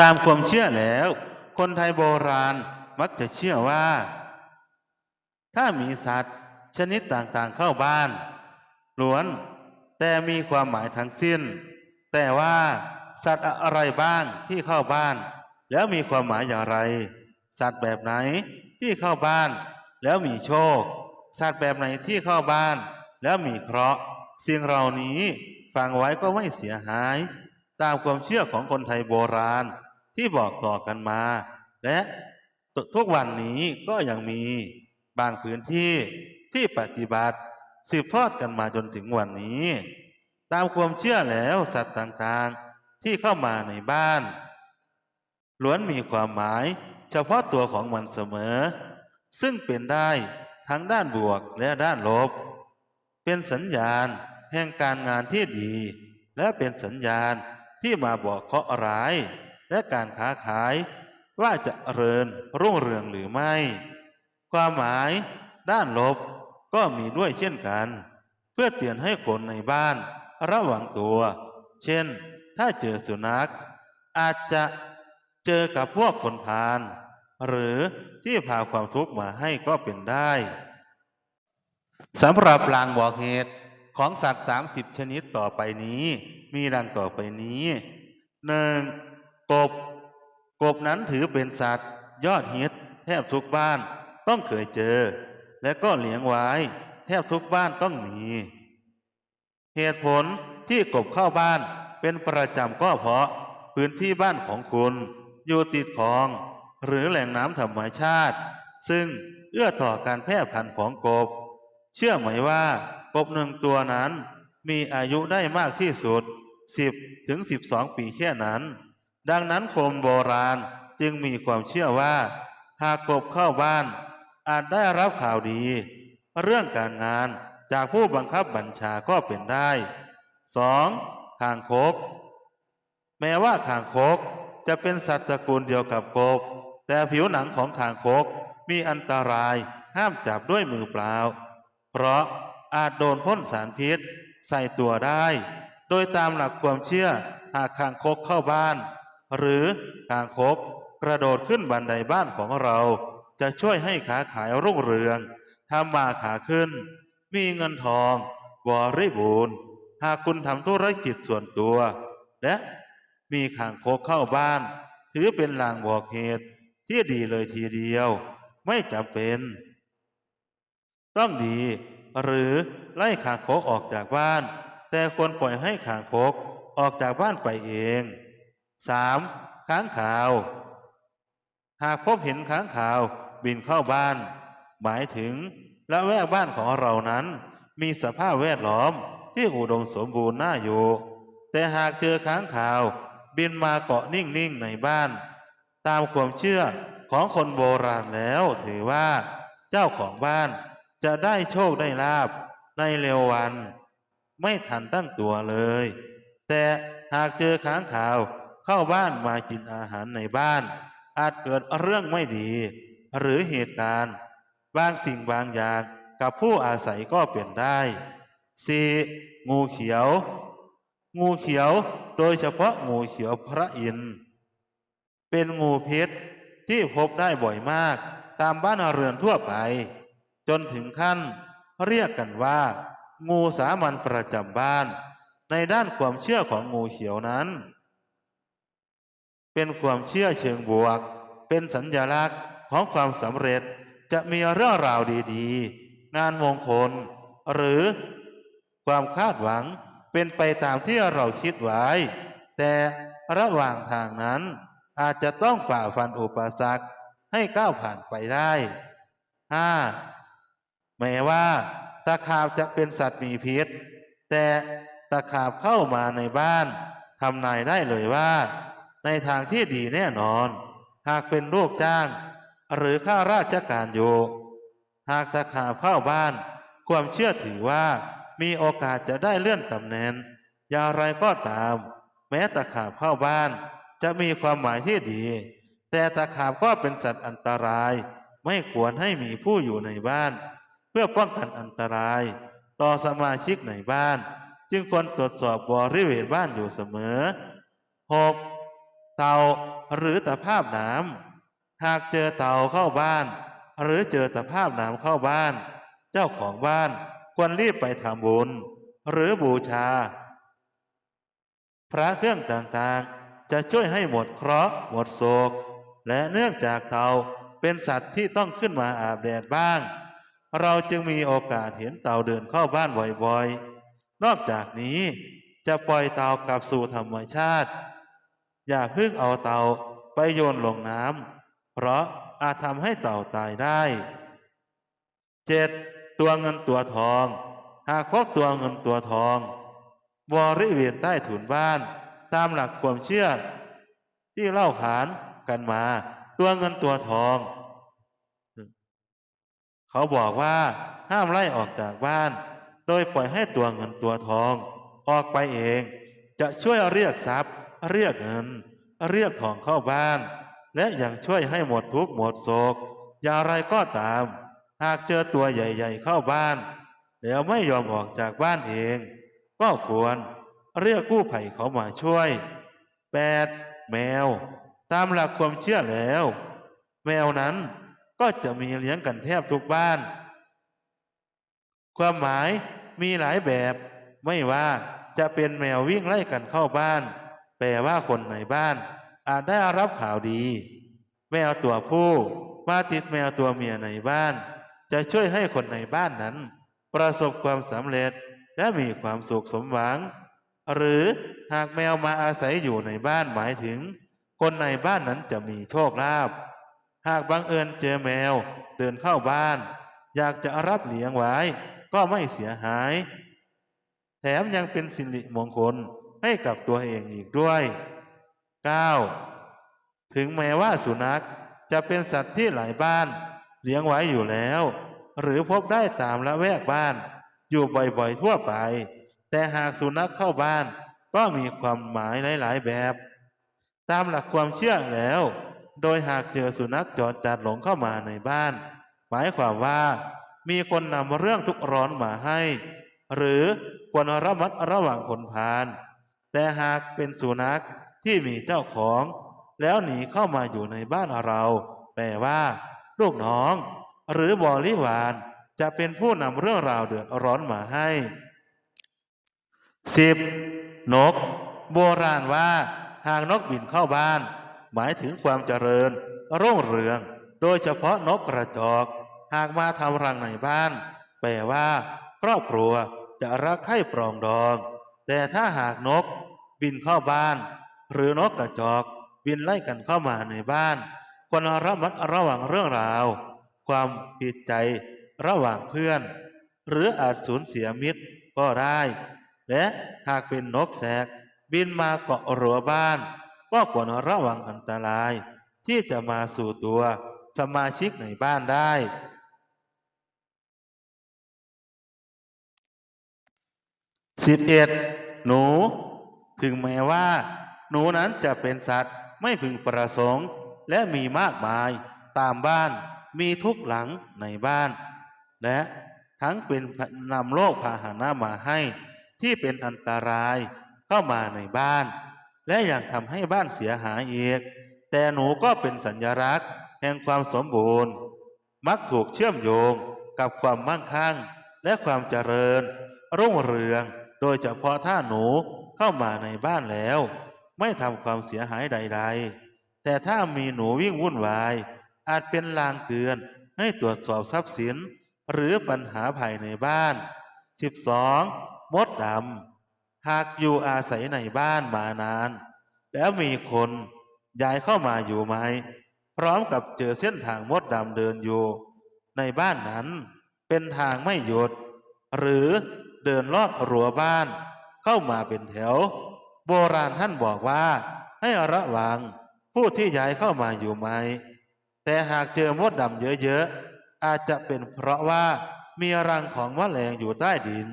ตามความเชื่อแล้ว คนไทยโบราณมักจะเชื่อว่า ถ้ามีสัตว์ชนิดต่างๆเข้าบ้าน ล้วน แต่มีความหมายทั้งสิ้น แต่ว่าสัตว์อะไรบ้างที่เข้าบ้าน แล้วมีความหมายอย่างไร สัตว์แบบไหนที่เข้าบ้าน แล้วมีโชค สัตว์แบบไหนที่เข้าบ้าน แล้วมีเคราะห์สิ่งเหล่านี้ฟังไว้ก็ไม่เสียหาย ตามความเชื่อของคนไทยโบราณ ที่บอกต่อกันมา และทุกวันนี้ก็ยังมีบางพื้นที่ที่ปฏิบัติสืบทอดกันมาจนถึงวันนี้ ตามความเชื่อแล้วสัตว์ต่างๆที่เข้ามาในบ้าน ล้วนมีความหมายเฉพาะตัวของมันเสมอ ซึ่งเป็นได้ทั้งด้านบวกและด้านลบ เป็นสัญญาณแห่งการงานที่ดี และเป็นสัญญาณที่มาบอกเคราะห์ร้าย และการค้าขาย ว่าจะเริญรุ่งเรืองหรือไม่ ความหมายด้านลบก็มีด้วยเช่นกัน เพื่อเตือนให้คนในบ้าน ระวังตัว เช่น ถ้าเจอสุนัข อาจจะเจอกับพวกคนพาลหรือที่พาความทุกข์มาให้ก็เป็นได้สำหรับลางบอกเหตุของสัตว์ 30 ชนิดต่อไปนี้ มีดังต่อไปนี้หนึ่ง กบ กบนั้นถือเป็นสัตว์ ยอดฮิตแทบทุกบ้านต้องเคยเจอ และก็เลี้ยงไว้ แทบทุกบ้านต้องมี เหตุผลที่กบเข้าบ้านเป็นประจำก็เพราะพื้นที่บ้านของคุณ อยู่ติดคลอง หรือแหล่งน้ำธรรมชาติ ซึ่งเอื้อต่อการแพร่พันธุ์ของกบ เชื่อไหมว่ากบหนึ่งตัวนั้นมีอายุได้มากที่สุด 10ถึง12 ปีแค่นั้น ดังนั้นคนโบราณจึงมีความเชื่อว่า หากกบเข้าบ้าน อาจได้รับข่าวดี เรื่องการงานจากผู้บังคับบัญชาก็เป็นได้ 2. คางคก แม้ว่าคางคกจะเป็นสัตว์ตระกูลเดียวกับกบ แต่ผิวหนังของคางคกมีอันตรายห้ามจับด้วยมือเปล่า เพราะอาจโดนพ่นสารพิษใส่ตัวได้ โดยตามหลักความเชื่อหากคางคกเข้าบ้าน หรือคางคกกระโดดขึ้นบันไดบ้านของเรา จะช่วยให้ขาขายรุ่งเรืองทำมาขาขึ้น มีเงินทองบริบูรณ์หากคุณทำธุรกิจส่วนตัว และมีขางคกเข้าบ้าน ถือเป็นลางบอกเหตุที่ดีเลยทีเดียว ไม่จำเป็น ต้องดี หรือไล่ขางคกออกจากบ้าน แต่ควรปล่อยให้ขางคกออกจากบ้านไปเอง 3. ค้างข่าว หากพบเห็นค้างข่าวบินเข้าบ้าน หมายถึงละแวกบ้านของเรานั้น มีสภาพแวดล้อมที่อุดมสมบูรณ์น่าอยู่ แต่หากเจอค้างข่าว บินมาเกาะนิ่งๆในบ้าน ตามความเชื่อของคนโบราณแล้วถือว่า เจ้าของบ้านจะได้โชคได้ลาบในเร็ววัน ไม่ทันตั้งตัวเลย แต่หากเจอค้างข่าว เข้าบ้านมากินอาหารในบ้าน อาจเกิดเรื่องไม่ดี หรือเหตุการณ์ บางสิ่งบางอย่างกับผู้อาศัยก็เป็นได้ 4. งูเขียว งูเขียวโดยเฉพาะงูเขียวพระอินทร์เป็นงูพิษที่พบได้บ่อยมากตามบ้านเรือนทั่วไป จนถึงขั้น เรียกกันว่า งูสามัญประจำบ้าน ในด้านความเชื่อของงูเขียวนั้น เป็นความเชื่อเชิงบวก เป็นสัญญลักษณ์ของความสำเร็จจะมีเรื่องราวดีๆ งานมงคล หรือความคาดหวังเป็นไปตามที่เราคิดไว้ แต่ระหว่างทางนั้น อาจจะต้องฝ่าฟันอุปสรรคให้ก้าวผ่านไปได้ 5. แม้ว่าตะขาบจะเป็นสัตว์มีพิษ แต่ตะขาบเข้ามาในบ้านทำนายได้เลยว่า ในทางที่ดีแน่นอน หากเป็นลูกจ้าง หรือข้าราชการอยู่ หากตะขาบเข้าบ้าน ความเชื่อถือว่ามีโอกาสจะได้เลื่อนตำแหน่งอย่างไรก็ตาม แม้ตะขาบเข้าบ้าน จะมีความหมายที่ดี แต่ตะขาบก็เป็นสัตว์อันตราย ไม่ควรให้มีผู้อยู่ในบ้าน เพื่อป้องกันอันตราย ต่อสมาชิกในบ้าน จึงควรตรวจสอบบริเวณบ้านอยู่เสมอ 6. เต่าหรือตะภาพหนามหากเจอเต่าเข้าบ้าน หรือเจอตะภาพหนามเข้าบ้าน เจ้าของบ้านควรรีบไปทำบุญ หรือบูชา พระเครื่องต่างๆ จะช่วยให้หมดเคราะห์หมดโศก และเนื่องจากเต่าเป็นสัตว์ที่ต้องขึ้นมาอาบแดดบ้าง เราจึงมีโอกาสเห็นเต่าเดินเข้าบ้านบ่อยๆ นอกจากนี้จะปล่อยเต่ากลับสู่ธรรมชาติ อย่าเพิ่งเอาเต่าไปโยนลงน้ำเพราะอาจทำให้เต่าตายได้เจ็ดตัวเงินตัวทอง หากพบตัวเงินตัวทองบริเวณใต้ถุนบ้าน ตามหลักความเชื่อ ที่เล่าขานกันมา ตัวเงินตัวทอง เขาบอกว่าห้ามไล่ออกจากบ้าน โดยปล่อยให้ตัวเงินตัวทอง ออกไปเอง จะช่วยเรียกทรัพย์ เรียกเงิน เรียกทองเข้าบ้าน และยังช่วยให้หมดทุกข์หมดโศก อย่างไรก็ตาม หากเจอตัวใหญ่ๆเข้าบ้าน แล้วไม่ยอมออกจากบ้านเอง ก็ควรเรียกกู้ภัยเขามาช่วย 8. แมว ตามหลักความเชื่อแล้ว แมวนั้นก็จะมีเลี้ยงกันแทบทุกบ้าน ความหมายมีหลายแบบ ไม่ว่าจะเป็นแมววิ่งไล่กันเข้าบ้าน แปลว่าคนในบ้าน อาจได้รับข่าวดี แมวตัวผู้มาติดแมวตัวเมียในบ้าน จะช่วยให้คนในบ้านนั้น ประสบความสำเร็จและมีความสุขสมหวัง หรือหากแมวมาอาศัยอยู่ในบ้านหมายถึง คนในบ้านนั้นจะมีโชคลาภหากบังเอิญเจอแมวเดินเข้าบ้าน อยากจะรับเลี้ยงไว้ก็ไม่เสียหาย แถมยังเป็นสิริมงคล ให้กับตัวเองอีกด้วย 9. ถึงแม้ว่าสุนัขจะเป็นสัตว์ที่หลายบ้าน เลี้ยงไว้อยู่แล้ว หรือพบได้ตามละแวกบ้าน อยู่บ่อยๆทั่วไป แต่หากสุนัขเข้าบ้าน ก็มีความหมายหลายๆแบบ ตามหลักความเชื่อแล้ว โดยหากเจอสุนัขจรจัดหลงเข้ามาในบ้าน หมายความว่า มีคนนำเรื่องทุกร้อนมาให้ หรือควรระมัดระวังคนพาล แต่หากเป็นสุนัขที่มีเจ้าของ แล้วหนีเข้ามาอยู่ในบ้านเรา แปลว่า ลูกน้อง หรือบริวารจะเป็นผู้นำเรื่องราวเดือดร้อนมาให้สิบนก โบราณว่า หากนกบินเข้าบ้าน หมายถึงความเจริญ รุ่งเรือง โดยเฉพาะนกกระจอก หากมาทำรังในบ้าน แปลว่า ครอบครัวจะรักใคร่ปรองดอง แต่ถ้าหากนก บินเข้าบ้าน หรือนกกระจอก บินไล่กันเข้ามาในบ้าน ควรระมัดระวังเรื่องราว ความผิดใจระหว่างเพื่อน หรืออาจสูญเสียมิตรก็ได้ และหากเป็นนกแสก บินมาเกาะรั้วบ้าน ก็ควรระวังอันตราย ที่จะมาสู่ตัวสมาชิกในบ้านได้สิบเอ็ดหนู ถึงแม้ว่า หนูนั้นจะเป็นสัตว์ไม่พึงประสงค์ และมีมากมาย ตามบ้านมีทุกหลังในบ้าน และทั้งเป็นนำโลกพาหนะมาให้ ที่เป็นอันตรายเข้ามาในบ้าน และยังทำให้บ้านเสียหายอีก แต่หนูก็เป็นสัญลักษณ์แห่งความสมบูรณ์ มักถูกเชื่อมโยงกับความมั่งคั่ง และความเจริญ รุ่งเรือง โดยเฉพาะถ้าหนู เข้ามาในบ้านแล้ว ไม่ทำความเสียหายใด ๆ แต่ถ้ามีหนูวิ่งวุ่นวาย อาจเป็นลางเตือนให้ตรวจสอบทรัพย์สิน หรือปัญหาภายในบ้าน 12. มดดำหากอยู่อาศัยในบ้านมานาน แล้วมีคนย้ายเข้ามาอยู่ไหม พร้อมกับเจอเส้นทางมดดำเดินอยู่ ในบ้านนั้นเป็นทางไม่หยุด หรือเดินลอดรั้วบ้าน เข้ามาเป็นแถว โบราณท่านบอกว่า ให้ระวังผู้ที่ย้ายเข้ามาอยู่ไหม แต่หากเจอมดดำเยอะๆ อาจจะเป็นเพราะว่ามีรังของแมลงอยู่ใต้ดิน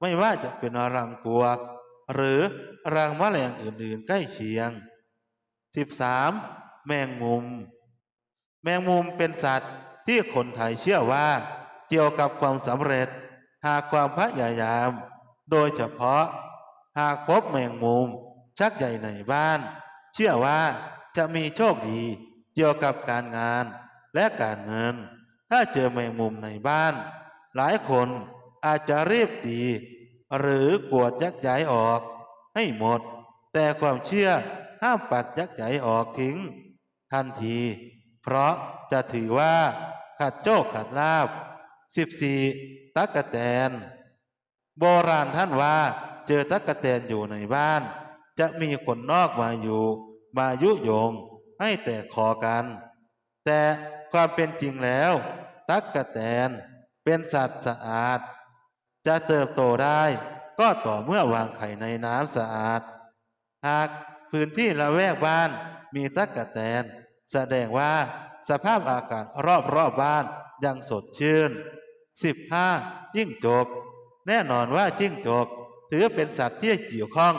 ไม่ว่าจะเป็นรังปวก หรือรังแมลงอื่นๆ ใกล้เคียง 13. แมงมุม แมงมุมเป็นสัตว์ที่คนไทยเชื่อว่า เกี่ยวกับความสำเร็จ หากความพยายาม โดยเฉพาะหากพบแมงมุมชักใหญ่ในบ้าน เชื่อว่าจะมีโชคดีเกี่ยวกับการงานและการเงิน ถ้าเจอแมงมุมในบ้าน หลายคนอาจจะรีบตีหรือกวดยักย้ายออกให้หมด แต่ความเชื่อห้ามปัดยักย้ายออกทิ้ง ทันที เพราะจะถือว่าขัดโชคขัดลาบ 14. ตักกะแตน โบราณท่านว่า เจอตักกะแตนอยู่ในบ้าน จะมีคนนอกมาอยู่ มายุยงให้แตกคอกัน แต่ความเป็นจริงแล้ว ตักกะแตนเป็นสัตว์สะอาด จะเติบโตได้ก็ต่อเมื่อวางไข่ในน้ำสะอาด หากพื้นที่ละแวกบ้านมีตั๊กแตน แสดงว่าสภาพอากาศรอบรอบบ้านยังสดชื่น 15. จิ้งจก แน่นอนว่าจิ้งจก ถือเป็นสัตว์ที่เกี่ยวข้อง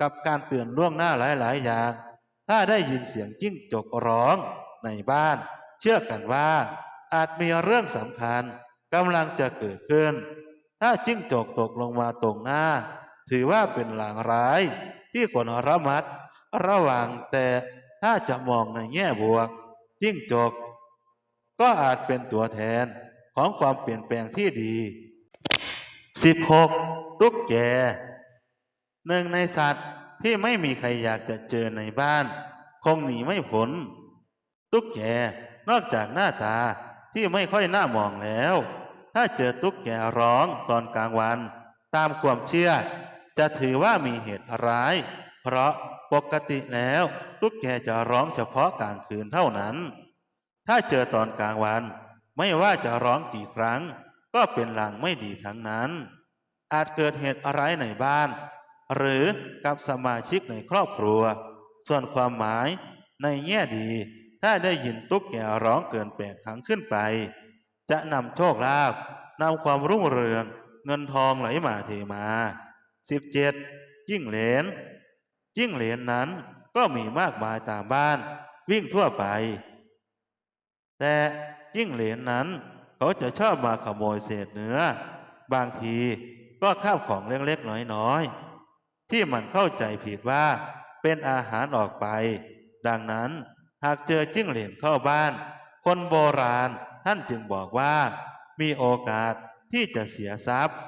กับการเตือนล่วงหน้าหลายๆอย่าง ถ้าได้ยินเสียงจิ้งจกร้องในบ้าน เชื่อกันว่า อาจมีเรื่องสำคัญกำลังจะเกิดขึ้น ถ้าจิ้งจกตกลงมาตรงหน้า ถือว่าเป็นหลางร้ายที่ควรระมัด ระวังแต่ถ้าจะมองในแง่บวก จิ้งจก ก็อาจเป็นตัวแทนของความเปลี่ยนแปลงที่ดี 16. ตุ๊กแกหนึ่งในสัตว์ที่ไม่มีใครอยากจะเจอในบ้าน คงหนีไม่พ้นตุ๊กแกนอกจากหน้าตาที่ไม่ค่อยน่ามองแล้ว ถ้าเจอตุ๊กแกร้องตอนกลางวัน ตามความเชื่อ จะถือว่ามีเหตุร้าย เพราะปกติแล้วตุ๊กแกจะร้องเฉพาะกลางคืนเท่านั้น ถ้าเจอตอนกลางวัน ไม่ว่าจะร้องกี่ครั้ง ก็เป็นลางไม่ดีทั้งนั้น อาจเกิดเหตุอะไรในบ้าน หรือกับสมาชิกในครอบครัว ส่วนความหมายในแง่ดี ถ้าได้ยินตุ๊กแกร้องเกินแปดครั้งขึ้นไป จะนำโชคลาภนำความรุ่งเรือง เงินทองไหลมาเทมา 17. จิ้งเหลนจิ้งเหลนนั้นก็มีมากมายตามบ้าน วิ่งทั่วไป แต่จิ้งเหลนนั้น เขาจะชอบมาขโมยเศษเนื้อ บางทีก็ข้าวของเล็กๆน้อยๆ ที่มันเข้าใจผิดว่าเป็นอาหารออกไป ดังนั้นหากเจอจิ้งเหลนเข้าบ้าน คนโบราณท่านจึงบอกว่า มีโอกาสที่จะเสียทรัพย์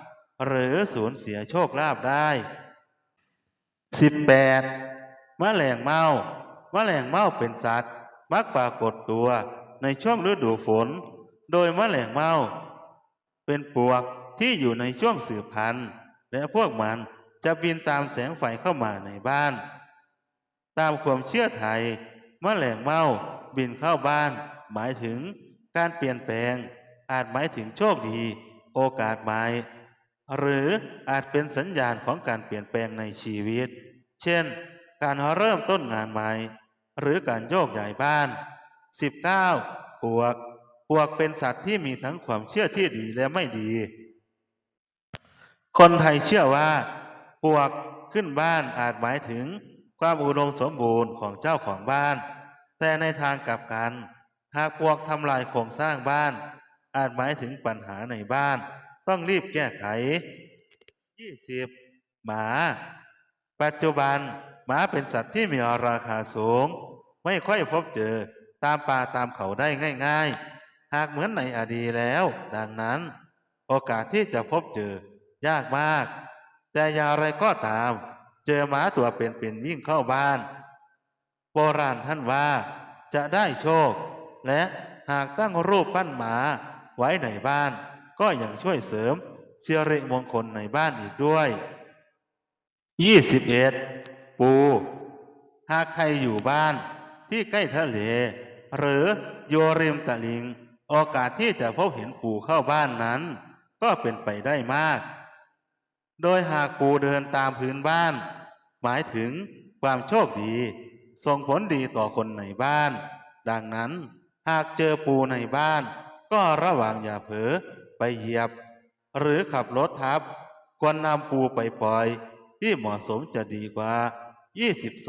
หรือสูญเสียโชคลาภได้ 18. แมลงเม่าแมลงเม่าเป็นสัตว์ มักปรากฏตัวในช่วงฤดูฝน โดยแมลงเม่าเป็นปลวกที่อยู่ในช่วงสืบพันธุ์ และพวกมันจะบินตามแสงไฟเข้ามาในบ้าน ตามความเชื่อไทยแมลงเม่าบินเข้าบ้าน หมายถึงการเปลี่ยนแปลง อาจหมายถึงโชคดี โอกาสใหม่หรืออาจเป็นสัญญาณของการเปลี่ยนแปลงในชีวิต เช่น การเริ่มต้นงานใหม่ หรือการโยกย้ายบ้าน 19. ปวก ปวกเป็นสัตว์ที่มีทั้งความเชื่อที่ดีและไม่ดี คนไทยเชื่อว่า ปวกขึ้นบ้านอาจหมายถึงความอุดมสมบูรณ์ของเจ้าของบ้าน แต่ในทางกลับกัน หากปวกทำลายโครงสร้างบ้าน อาจหมายถึงปัญหาในบ้าน ต้องรีบแก้ไข 20. หมา ปัจจุบันหมาเป็นสัตว์ที่มีราคาสูง ไม่ค่อยพบเจอตามป่าตามเขาได้ง่าย ๆ หากเหมือนในอดีตแล้ว ดังนั้น โอกาสที่จะพบเจอยากมาก แต่อย่างไรก็ตาม เจอหมาตัวเป็นๆวิ่งเข้าบ้าน โบราณท่านว่าจะได้โชค และหากตั้งรูปปั้นหมาไว้ในบ้าน ก็ยังช่วยเสริมเสิริมงคลในบ้านอีกด้วย 21. ปู หากใครอยู่บ้านที่ใกล้ทะเล หรือโยริมตะลิง โอกาสที่จะพบเห็นปูเข้าบ้านนั้น ก็เป็นไปได้มาก โดยหากปูเดินตามพื้นบ้าน หมายถึงความโชคดีส่งผลดีต่อคนในบ้าน ดังนั้นหากเจอปูในบ้าน ก็ระวังอย่าเผลอไปเหยียบ หรือขับรถทับ ควรนำปูไปปล่อย ที่เหมาะสมจะดีกว่า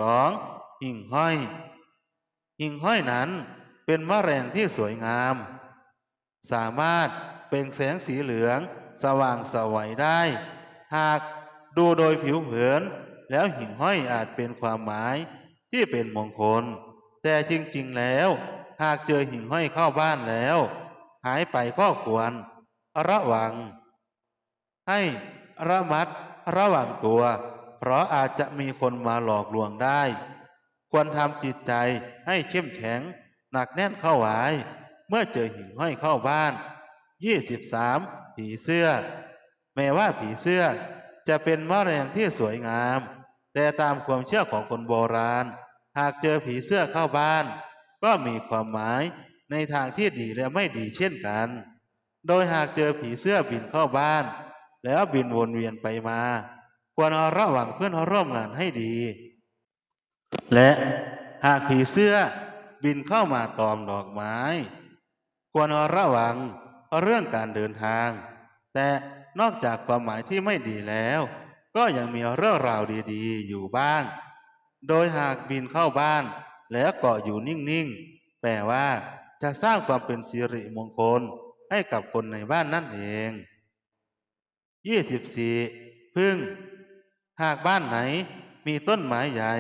22. หิ่งห้อย หิ่งห้อยนั้นเป็นมะแรงที่สวยงาม สามารถเปล่งแสงสีเหลืองสว่างสวัยได้ หากดูโดยผิวเผิน แล้วหิ่งห้อยอาจเป็นความหมายที่เป็นมงคล แต่จริงๆแล้ว หากเจอหิ่งห้อยเข้าบ้านแล้ว หายไปก็ควร ระวัง ให้ระมัดระวังตัว เพราะอาจจะมีคนมาหลอกลวงได้ ควรทำจิตใจให้เข้มแข็ง หนักแน่นเข้าไว้ เมื่อเจอหิ่งห้อยเข้าบ้าน 23. ผีเสื้อ แม้ว่าผีเสื้อจะเป็นมะแรงที่สวยงาม แต่ตามความเชื่อของคนโบราณ หากเจอผีเสื้อเข้าบ้าน ก็มีความหมายในทางที่ดีและไม่ดีเช่นกัน โดยหากเจอผีเสื้อบินเข้าบ้าน แล้วบินวนเวียนไปมา ควรระวังเพื่อนร่วมงานให้ดี และหากผีเสื้อบินเข้ามาตอมดอกไม้ ควรระวังเรื่องการเดินทาง แต่นอกจากความหมายที่ไม่ดีแล้ว ก็ยังมีเรื่องราวดีๆ อยู่บ้าง โดยหากบินเข้าบ้านแล้วเกาะอยู่นิ่งๆ แปลว่าจะสร้างความเป็นสิริมงคลให้กับคนในบ้านนั่นเอง 24. พึ่ง หากบ้านไหนมีต้นไม้ใหญ่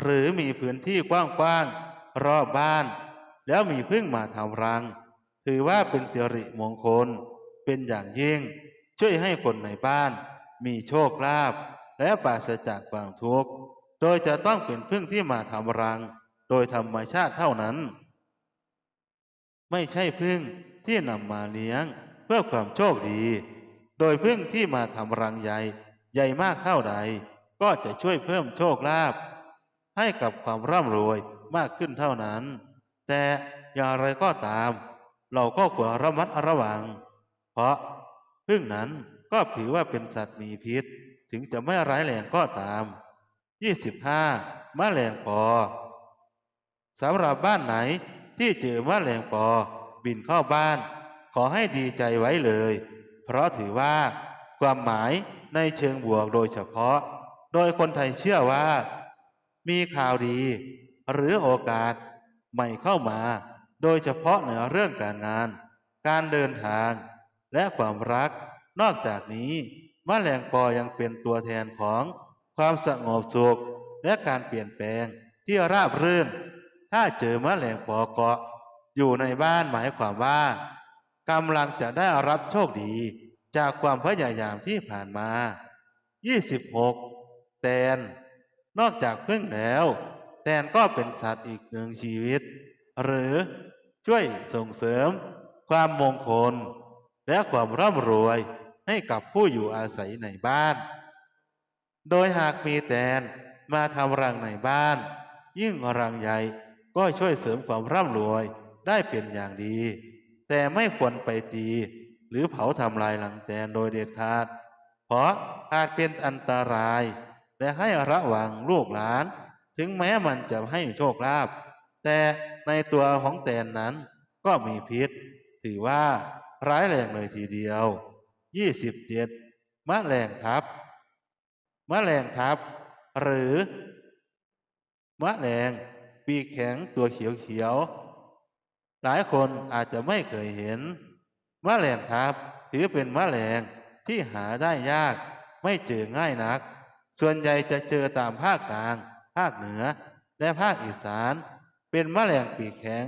หรือมีพื้นที่กว้างๆรอบบ้าน แล้วมีพึ่งมาทำรัง ถือว่าเป็นสิริมงคล เป็นอย่างยิ่ง ช่วยให้คนในบ้าน มีโชคลาภและปราศจากความทุกข์ โดยจะต้องเป็นพึ่งที่มาทำรัง โดยธรรมชาติเท่านั้น ไม่ใช่พึ่งที่นำมาเลี้ยงเพื่อความโชคดี โดยพึ่งที่มาทำรังใหญ่ ใหญ่มากเท่าใด ก็จะช่วยเพิ่มโชคลาภให้กับความร่ำรวยมากขึ้นเท่านั้น แต่อย่างไรก็ตาม เราก็ควรระมัดระวัง เพราะพึ่งนั้นก็ถือว่าเป็นสัตว์มีพิษ ถึงจะไม่ร้ายแรงก็ตาม 25. มแมลงปอสำหรับบ้านไหนที่เจอมแมลงปอบินเข้าบ้าน ขอให้ดีใจไว้เลย เพราะถือว่าความหมายในเชิงบวกโดยเฉพาะ โดยคนไทยเชื่อว่า มีข่าวดี หรือโอกาสใหม่เข้ามา โดยเฉพาะในเรื่องการงาน การเดินทาง และความรัก นอกจากนี้มแมลงปอยังเป็นตัวแทนของความสงบสุขและการเปลี่ยนแปลงที่ราบรื่น ถ้าเจอมแมลงปอเกาะ อยู่ในบ้านหมายความว่ากำลังจะได้รับโชคดีจากความพยายามที่ผ่านมา 26. แตน นอกจากพึ่งแล้ว แตนก็เป็นสัตว์อีกหนึ่งชีวิต หรือ ช่วยส่งเสริมความมงคล และความร่ำรวยให้กับผู้อยู่อาศัยในบ้าน โดยหากมีแตนมาทำรังในบ้าน ยิ่งรังใหญ่ก็ช่วยเสริมความร่ำรวยได้เป็นอย่างดี แต่ไม่ควรไปตี หรือเผาทำลายรังแตนโดยเด็ดขาด เพราะอาจเป็นอันตราย และให้ระวังลูกหลาน ถึงแม้มันจะให้โชคลาภ แต่ในตัวของแตนนั้นก็มีพิษ ถือว่าร้ายแรงเลยทีเดียว 27. มะแรงทับมะแรงทับ หรือมะแรงปีกแข็งตัวเขียวๆหลายคนอาจจะไม่เคยเห็นมะแรงทับ ถือเป็นมะแรงที่หาได้ยากไม่เจอง่ายนัก ส่วนใหญ่จะเจอตามภาคกลาง ภาคเหนือ และภาคอีสาน เป็นมะแรงปีกแข็ง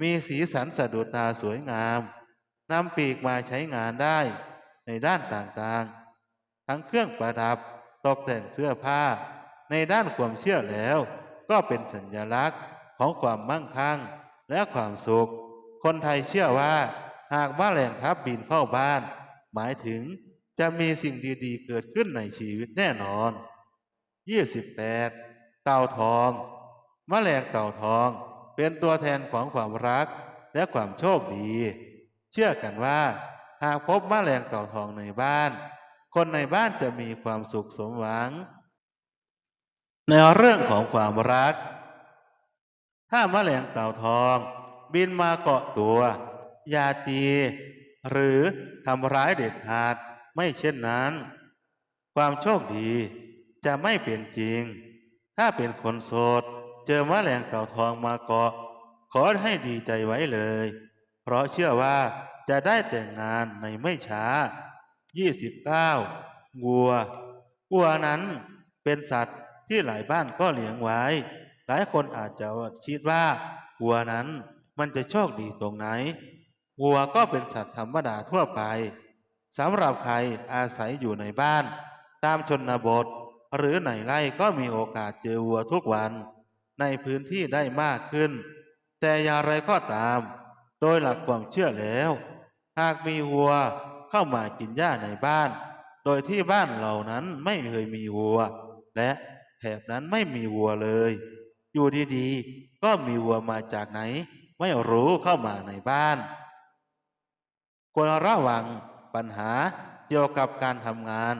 มีสีสันสะดุดตาสวยงามนำปีกมาใช้งานได้ในด้านต่างๆ ทั้งเครื่องประดับตกแต่งเสื้อผ้า ในด้านความเชื่อแล้ว ก็เป็นสัญลักษณ์ของความมั่งคั่งและความสุข คนไทยเชื่อว่า หากว่าแหล่งทับบินเข้าบ้าน หมายถึงจะมีสิ่งดีๆ เกิดขึ้นในชีวิตแน่นอน 28. เต่าทอง มแมลงเต่าทองเป็นตัวแทนของความรักและความโชคดี เชื่อกันว่า หากพบมแมลงเต่าทองในบ้าน คนในบ้านจะมีความสุขสมหวัง ในเรื่องของความรัก ถ้าแมลงเต่าทอง บินมาเกาะตัวอย่าตี หรือทำร้ายเด็ดขาดไม่เช่นนั้น ความโชคดีจะไม่เป็นจริง ถ้าเป็นคนโสด เจอแมลงเต่าทองมาเกาะ ขอให้ดีใจไว้เลย เพราะเชื่อว่าจะได้แต่งงานในไม่ช้า 29. วัววัวนั้นเป็นสัตว์ที่หลายบ้านก็เลี้ยงไว้ หลายคนอาจจะคิดว่าวัวนั้นมันจะโชคดีตรงไหน วัวก็เป็นสัตว์ธรรมดาทั่วไปสำหรับใครอาศัยอยู่ในบ้าน ตามชนบท หรือในไร่ก็มีโอกาสเจอวัวทุกวัน ในพื้นที่ได้มากขึ้น แต่อย่างไรก็ตาม โดยหลักความเชื่อแล้ว หากมีวัวเข้ามากินหญ้าในบ้าน โดยที่บ้านเหล่านั้นไม่เคยมีวัว และแถบนั้นไม่มีวัวเลย อยู่ดีๆ ก็มีวัวมาจากไหน ไม่รู้เข้ามาในบ้าน ควรระวังปัญหาเกี่ยวกับการทำงาน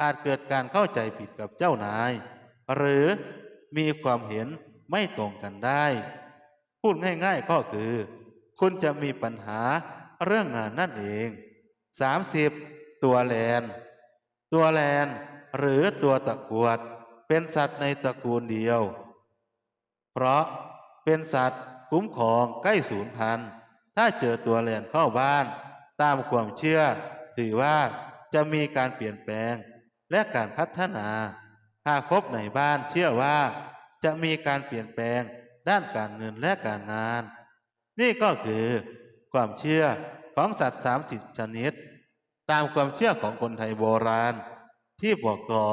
อาจเกิดการเข้าใจผิดกับเจ้านาย หรือมีความเห็น ไม่ตรงกันได้ พูดง่ายๆก็คือ คุณจะมีปัญหาเรื่องงานนั่นเอง 30. ตัวแลน ตัวแลนหรือตัวตะกวด เป็นสัตว์ในตระกูลเดียว เพราะเป็นสัตว์คุ้มครองใกล้สูญพันธุ์ ถ้าเจอตัวแลนเข้าบ้าน ตามความเชื่อ ถือว่าจะมีการเปลี่ยนแปลงและการพัฒนาหากพบในบ้านเชื่อว่า จะมีการเปลี่ยนแปลงด้านการเงินและการงาน นี่ก็คือความเชื่อของสัตว์สามสิบชนิด ตามความเชื่อของคนไทยโบราณ ที่บอกต่อ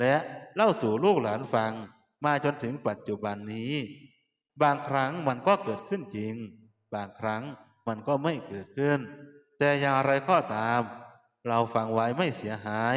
และเล่าสู่ลูกหลานฟังมาจนถึงปัจจุบันนี้ บางครั้งมันก็เกิดขึ้นจริง บางครั้งมันก็ไม่เกิดขึ้น แต่อย่างไรก็ตาม เราฟังไว้ไม่เสียหาย